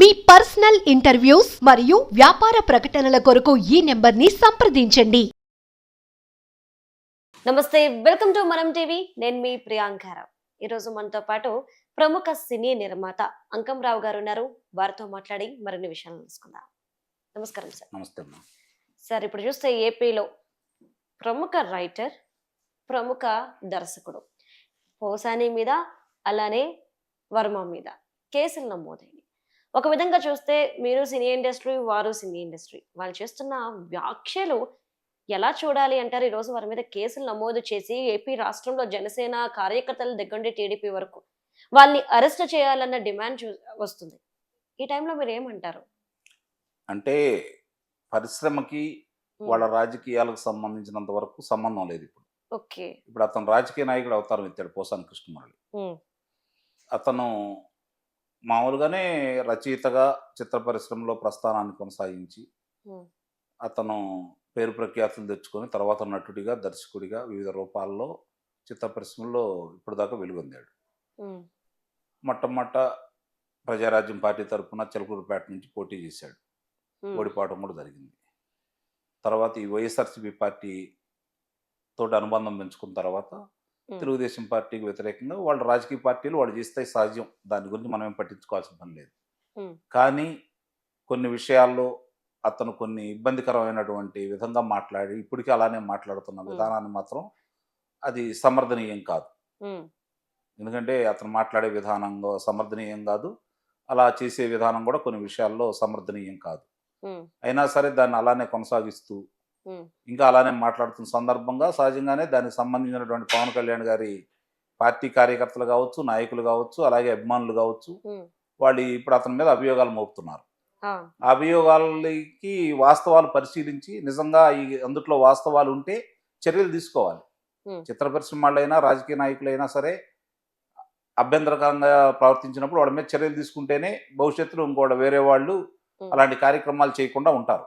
మీ personal interviews మరియు వ్యాపార ప్రకటనల కొరకు ఈ నెంబర్ని సంప్రదించండి. నమస్తే వెల్కమ్ టు మనం టీవీ. నేను మీ ప్రియాంకారావు ఈరోజు మనతో పాటు ప్రముఖ సినీ నిర్మాత అంకం రావు గారు ఉన్నారు. వారితో మాట్లాడి మరిన్ని విషయాలు తెలుసుకుందాం. నమస్కారం సార్. నమస్తే సార్ ఇప్పుడు చూస్తే ఏపీలో ప్రముఖ రైటర్ ప్రముఖ దర్శకుడు పోసాని మీద అలానే వర్మ మీద కేసులు నమోదైనవి ఒక విధంగా చూస్తే మీరు సినీ ఇండస్ట్రీ వారు సినీ ఇండస్ట్రీ. వాళ్ళు చేస్తున్న వ్యాఖ్యలు ఎలా చూడాలి అంటారు? ఈరోజు వారి మీద కేసులు నమోదు చేసి ఏపీ రాష్ట్రంలో జనసేన కార్యకర్తల దగ్గర నుండి టీడీపీ వరకు వాళ్ళని అరెస్ట్ చేయాలన్న డిమాండ్ చూ వస్తుంది. ఈ టైంలో మీరు ఏమంటారు? అంటే పరిశ్రమకి వాళ్ళ రాజకీయాలకు సంబంధించినంత వరకు సంబంధం లేదు ఇప్పుడు. ఓకే. ఇప్పుడు అతను రాజకీయ నాయకుడు అవతారం ఎత్తాడు పోసాని కృష్ణమురళి. అతను మామూలుగానే రచయితగా చిత్ర పరిశ్రమలో ప్రస్థానాన్ని కొనసాగించి అతను పేరు ప్రఖ్యాతులు తెచ్చుకొని తర్వాత నటుడిగా దర్శకుడిగా వివిధ రూపాల్లో చిత్ర పరిశ్రమలో ఇప్పటిదాకా వెలుగొందాడు. మొట్టమొదట ప్రజారాజ్యం పార్టీ తరఫున చిలకూరుపేట నుంచి పోటీ చేశాడు. ఓడిపోవడం కూడా జరిగింది. తర్వాత ఈ వైఎస్ఆర్సీపీ పార్టీ తోటి అనుబంధం పెంచుకున్న తర్వాత తెలుగుదేశం పార్టీకి వ్యతిరేకంగా వాళ్ళ రాజకీయ పార్టీలు వాళ్ళు చేస్తే సహజం. దాని గురించి మనం ఏం పట్టించుకోవాల్సిన పని లేదు. కానీ కొన్ని విషయాల్లో అతను కొన్ని ఇబ్బందికరమైనటువంటి విధంగా మాట్లాడి ఇప్పటికీ అలానే మాట్లాడుతున్న. విధానాన్ని మాత్రం అది సమర్థనీయం కాదు. ఎందుకంటే అతను మాట్లాడే విధానంలో సమర్థనీయం కాదు. అలా చేసే విధానం కూడా కొన్ని విషయాల్లో సమర్థనీయం కాదు. అయినా సరే దాన్ని అలానే కొనసాగిస్తూ ఇంకా అలానే మాట్లాడుతున్న సందర్భంగా సహజంగానే దానికి సంబంధించినటువంటి పవన్ కళ్యాణ్ గారి పార్టీ కార్యకర్తలు కావచ్చు నాయకులు కావచ్చు అలాగే అభిమానులు కావచ్చు వాళ్ళు ఇప్పుడు అతని మీద అభియోగాలు మోపుతున్నారు. అభియోగాలకి వాస్తవాలు పరిశీలించి నిజంగా ఈ అందుట్లో వాస్తవాలు ఉంటే చర్యలు తీసుకోవాలి. చిత్ర పరిశ్రమ వాళ్ళైనా రాజకీయ నాయకులైనా సరే అభ్యంతరకరంగా ప్రవర్తించినప్పుడు వాళ్ళ మీద చర్యలు తీసుకుంటేనే భవిష్యత్తులో ఇంకోటి వేరే వాళ్ళు. అలాంటి కార్యక్రమాలు చేయకుండా ఉంటారు.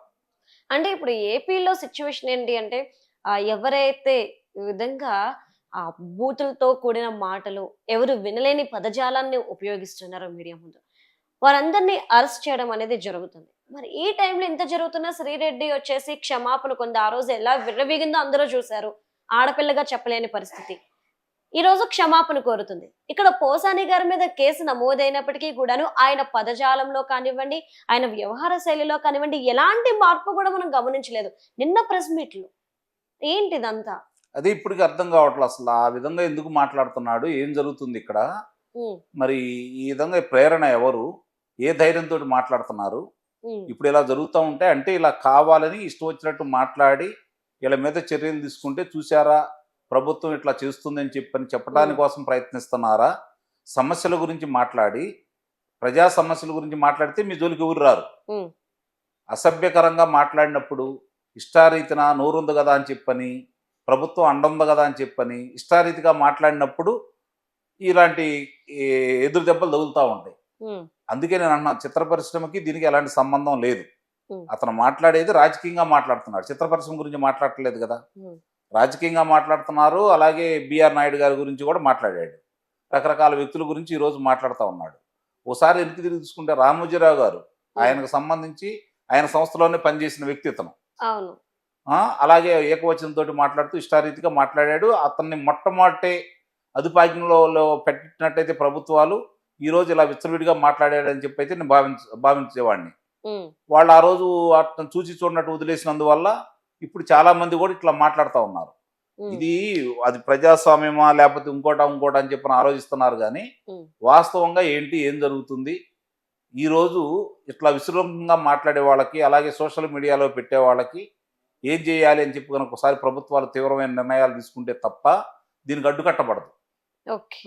అంటే ఇప్పుడు ఏపీలో సిచ్యువేషన్ ఏంటి అంటే ఎవరైతే విధంగా ఆ బూతులతో కూడిన మాటలు ఎవరు వినలేని పదజాలాన్ని ఉపయోగిస్తున్నారో మీడియా ముందు వారందరినీ అరెస్ట్ చేయడం అనేది జరుగుతుంది. మరి ఈ టైంలో ఇంత జరుగుతున్నా శ్రీరెడ్డి వచ్చేసి క్షమాపణ కొంది ఆ రోజు ఎలా విర్రవీగిందో అందరూ చూశారు. ఆడపిల్లగా చెప్పలేని పరిస్థితి. ఈ రోజు క్షమాపణ కోరుతుంది. ఇక్కడ పోసాని గారి మీద కేసు నమోదైనప్పటికీ కూడాను ఆయన పదజాలంలో కానివ్వండి ఆయన వ్యవహార శైలిలో కానివ్వండి ఎలాంటి మార్పు కూడా మనం గమనించలేదు. నిన్న ప్రెస్ మీట్లు. ఏంటి ఇదంతా అదే ఇప్పటికి అర్థం కావట్లేదు అసలు. ఆ విధంగా ఎందుకు మాట్లాడుతున్నాడు? ఏం జరుగుతుంది ఇక్కడ? మరి ఈ విధంగా ప్రేరణ ఎవరు? ఏ ధైర్యంతో మాట్లాడుతున్నారు? ఇప్పుడు ఇలా జరుగుతూ ఉంటే అంటే ఇలా కావాలని ఇష్టం వచ్చినట్టు మాట్లాడి వీళ్ళ మీద చర్యలు తీసుకుంటే చూసారా ప్రభుత్వం ఇట్లా చేస్తుందని చెప్పని చెప్పడానికి కోసం ప్రయత్నిస్తున్నారా? సమస్యల గురించి మాట్లాడి ప్రజా సమస్యల గురించి మాట్లాడితే మీ జోలికి ఎవరు రారు? ఉమ్, అసభ్యకరంగా మాట్లాడినప్పుడు ఇష్టారీతిన నోరుంది కదా అని చెప్పని ప్రభుత్వం అండుంది కదా అని చెప్పని ఇష్టారీతిగా మాట్లాడినప్పుడు ఇలాంటి ఎదురు దెబ్బలు తగులుతూ ఉంటాయి. ఉమ్, అందుకే నేను అన్నా చిత్ర పరిశ్రమకి దీనికి ఎలాంటి సంబంధం లేదు. Hmm. అతను మాట్లాడేది రాజకీయంగా మాట్లాడుతున్నాడు. చిత్ర పరిశ్రమ గురించి మాట్లాడట్లేదు కదా. Hmm. రాజకీయంగా మాట్లాడుతున్నారు. అలాగే బిఆర్ నాయుడు గారి గురించి కూడా మాట్లాడాడు. రకరకాల వ్యక్తుల గురించి ఈ రోజు మాట్లాడుతూ ఉన్నాడు. ఓసారి వెనక్కి తిరిగి చూసుకుంటే రామోజీరావు గారు ఆయనకు సంబంధించి ఆయన సంస్థలోనే పనిచేసిన వ్యక్తి ఇతను. అలాగే ఏకవచనంతో మాట్లాడుతూ ఇష్టారీతిగా మాట్లాడాడు. అతన్ని మొట్టమొదటి అదుపాజ్ఞలో పెట్టినట్టయితే ప్రభుత్వాలు ఈ రోజు ఇలా విచ్చలవిడిగా మాట్లాడాడని చెప్పి అయితే నేను భావించ భావించేవాడిని వాళ్ళు ఆ రోజు అతను చూసి చూడనట్టు వదిలేసినందువల్ల ఇప్పుడు చాలా మంది కూడా ఇట్లా మాట్లాడుతూ ఉన్నారు. ఇది అది ప్రజాస్వామ్యమా లేకపోతే ఇంకోటా ఇంకోటా అని చెప్పని ఆలోచిస్తున్నారు కానీ వాస్తవంగా ఏంటి ఏం జరుగుతుంది? ఈ రోజు ఇట్లా విశ్రమంగా మాట్లాడే వాళ్ళకి అలాగే సోషల్ మీడియాలో పెట్టే వాళ్ళకి ఏం చేయాలి అని చెప్పి కనుక ఒకసారి ప్రభుత్వాలు తీవ్రమైన నిర్ణయాలు తీసుకుంటే తప్ప దీనికి అడ్డుకట్టబడదు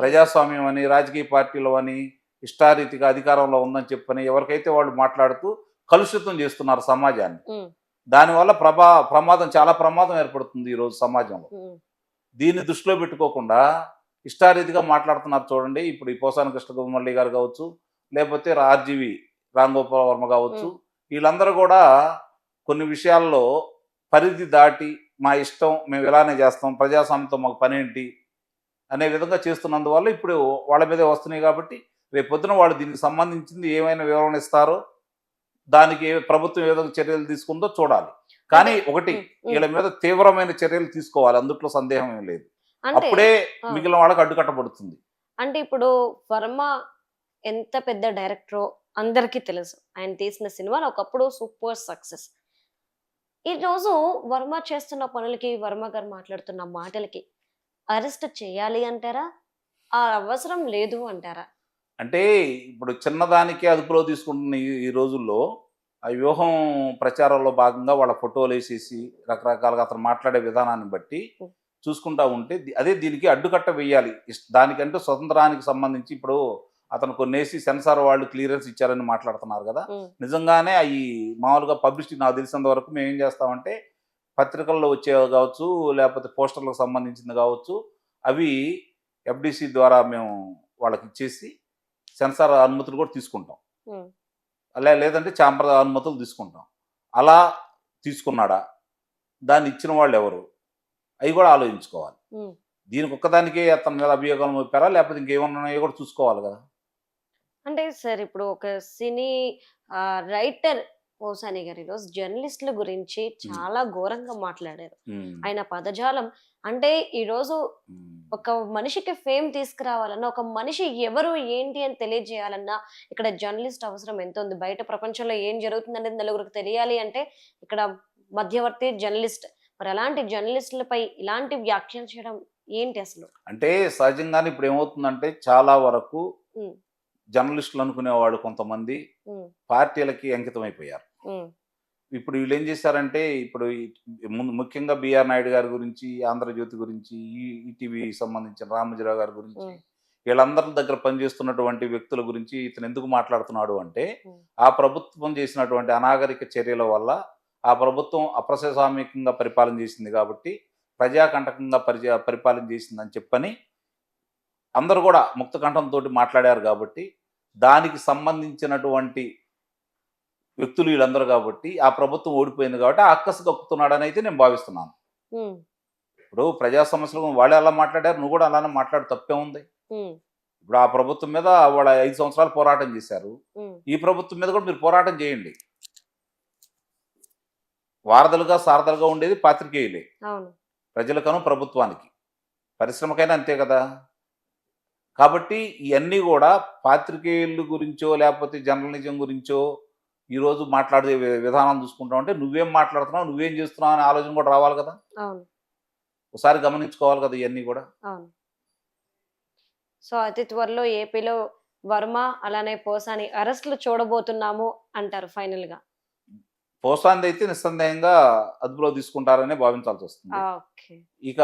ప్రజాస్వామ్యం అని రాజకీయ పార్టీలు అని ఇష్టారీతిగా అధికారంలో ఉందని చెప్పని ఎవరికైతే వాళ్ళు మాట్లాడుతూ కలుషితం చేస్తున్నారు సమాజాన్ని దానివల్ల ప్రభా ప్రమాదం చాలా ప్రమాదం ఏర్పడుతుంది ఈరోజు సమాజంలో. దీన్ని దృష్టిలో పెట్టుకోకుండా ఇష్టారీతిగా మాట్లాడుతున్నారు చూడండి. ఇప్పుడు ఈ పోసాని కృష్ణకుమల్లి గారు కావచ్చు లేకపోతే ఆర్జీవి రామ్ గోపాల్ వర్మ కావచ్చు వీళ్ళందరూ కూడా కొన్ని విషయాల్లో పరిధి దాటి మా ఇష్టం మేము ఇలానే చేస్తాం ప్రజాస్వామ్యంతో మాకు పని ఏంటి అనే విధంగా చేస్తున్నందువల్ల ఇప్పుడు వాళ్ళ మీదే వస్తున్నాయి కాబట్టి రేపు పొద్దున వాళ్ళు దీనికి సంబంధించింది ఏమైనా వివరణ ఇస్తారో దానికి ప్రభుత్వం ఏ విధంగా చర్యలు తీసుకుందో చూడాలి. కానీ ఒకటి. వీళ్ళ మీద తీవ్రమైన చర్యలు తీసుకోవాలి. అందుట్లో సందేహం ఏం లేదు. అంటే అప్పుడే. మిగిలిన వాళ్ళకి అడ్డుకట్టబడుతుంది. అంటే ఇప్పుడు వర్మ ఎంత పెద్ద డైరెక్టరో అందరికీ తెలుసు. ఆయన తీసిన సినిమాలు ఒకప్పుడు సూపర్ సక్సెస్. ఈ రోజు వర్మ చేస్తున్న పనులకి వర్మ గారు మాట్లాడుతున్న మాటలకి అరెస్ట్ చేయాలి అంటారా? ఆ అవసరం లేదు అంటారా? అంటే ఇప్పుడు చిన్నదానికి అదుపులో తీసుకుంటున్న ఈ- రోజుల్లో ఆ వ్యూహం ప్రచారంలో భాగంగా వాళ్ళ ఫోటోలు వేసేసి రకరకాలుగా అతను మాట్లాడే విధానాన్ని బట్టి. చూసుకుంటా ఉంటే అదే దీనికి అడ్డుకట్ట వేయాలి దానికంటే స్వతంత్రానికి సంబంధించి ఇప్పుడు అతను కొన్ని వేసి సెన్సార్ వాళ్ళు క్లియరెన్స్ ఇచ్చారని మాట్లాడుతున్నారు కదా నిజంగానే అవి మామూలుగా పబ్లిసిటీ నాకు తెలిసినంత వరకు మేము ఏం చేస్తామంటే పత్రికల్లో వచ్చేవి కావచ్చు లేకపోతే పోస్టర్లకు సంబంధించింది కావచ్చు అవి ఎఫ్డిసి ద్వారా మేము వాళ్ళకి ఇచ్చేసి సెన్సార్ అనుమతులు కూడా తీసుకుంటాం. అలా లేదంటే చాంబర్ అనుమతులు తీసుకుంటాం. అలా తీసుకున్నాడా? దాన్ని ఇచ్చిన వాళ్ళు ఎవరు? అవి కూడా ఆలోచించుకోవాలి. దీనికి ఒక్కదానికే అతని మీద అభియోగాలు మోపారా? లేకపోతే ఇంకేమన్నా ఉన్నాయో కూడా చూసుకోవాలి కదా. అంటే సార్ ఇప్పుడు ఒక సినీ రైటర్ ఓసాని గారు ఈరోజు జర్నలిస్టుల గురించి చాలా ఘోరంగా మాట్లాడారు. ఆయన పదజాలం అంటే ఈరోజు ఒక మనిషికి ఫేమ్ తీసుకురావాలన్నా ఒక మనిషి ఎవరు ఏంటి అని తెలియజేయాలన్నా ఇక్కడ జర్నలిస్ట్ అవసరం ఎంత ఉంది బయట ప్రపంచంలో ఏం జరుగుతుందనేది నలుగురికి తెలియాలి అంటే ఇక్కడ మధ్యవర్తి జర్నలిస్ట్. మరి అలాంటి జర్నలిస్టులపై ఇలాంటి వ్యాఖ్యలు చేయడం ఏంటి అసలు? అంటే సహజంగానే ఇప్పుడు ఏమవుతుందంటే చాలా వరకు. జర్నలిస్టులు అనుకునేవాడు కొంతమంది పార్టీలకి అంకితం అయిపోయారు ఇప్పుడు వీళ్ళు ఏం చేశారంటే ఇప్పుడు ముఖ్యంగా బిఆర్ నాయుడు గారి గురించి ఆంధ్రజ్యోతి గురించి ఈ ఈటీవీ సంబంధించిన రామజీరావు గారి గురించి. వీళ్ళందరి దగ్గర పనిచేస్తున్నటువంటి వ్యక్తుల గురించి ఇతను ఎందుకు మాట్లాడుతున్నాడు అంటే. ఆ ప్రభుత్వం చేసినటువంటి అనాగరిక చర్యల వల్ల ఆ ప్రభుత్వం అప్రజాస్వామికంగా పరిపాలన చేసింది కాబట్టి ప్రజాకంటకంగా పరిచయ పరిపాలన చేసిందని చెప్పని అందరూ కూడా ముక్త కంఠంతో మాట్లాడారు కాబట్టి దానికి సంబంధించినటువంటి వ్యక్తులు వీళ్ళందరూ కాబట్టి ఆ ప్రభుత్వం ఓడిపోయింది కాబట్టి ఆ అక్కసు దొక్కుతున్నాడని అయితే నేను భావిస్తున్నాను. ఇప్పుడు ప్రజా సమస్యలు వాళ్ళు ఎలా మాట్లాడారు నువ్వు కూడా అలానే మాట్లాడు తప్పే ఉంది. ఇప్పుడు ఆ ప్రభుత్వం మీద వాళ్ళ ఐదు సంవత్సరాలు పోరాటం చేశారు. ఈ ప్రభుత్వం మీద కూడా మీరు పోరాటం చేయండి. వారధులుగా సారథులుగా ఉండేది పాత్రికేయులే. ప్రజలకను ప్రభుత్వానికి. పరిశ్రమకైనా అంతే కదా. కాబట్టి ఇవన్నీ కూడా పాత్రికేయుల గురించో లేకపోతే జర్నలిజం గురించో ఈరోజు మాట్లాడే విధానం చూసుకుంటాం అంటే నువ్వేం మాట్లాడుతున్నావు నువ్వేం చేస్తున్నావు అనే ఆలోచన కూడా రావాలి కదా. ఒకసారి గమనించుకోవాలి కదా ఇవన్నీ కూడా. సో అతి త్వరలో ఏపీలో వర్మ అలానే పోసాని అరెస్టులు చూడబోతున్నాము అంటారు ఫైనల్గా పోసాంది అయితే నిస్సందేహంగా అదుపులో తీసుకుంటారనే భావించాల్సి వస్తుంది. ఇక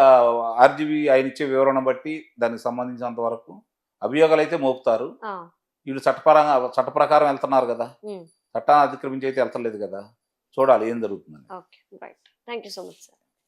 ఆర్జీబీ ఆయన ఇచ్చే వివరణ బట్టి దానికి సంబంధించినంత వరకు అభియోగాలు అయితే మోపుతారు. వీళ్ళు చట్టపరంగా చట్ట ప్రకారం వెళ్తున్నారు కదా. చట్టాన్ని అతిక్రమించి అయితే వెళ్తలేదు కదా. చూడాలి ఏం జరుగుతుందని. Okay right thank you so much sir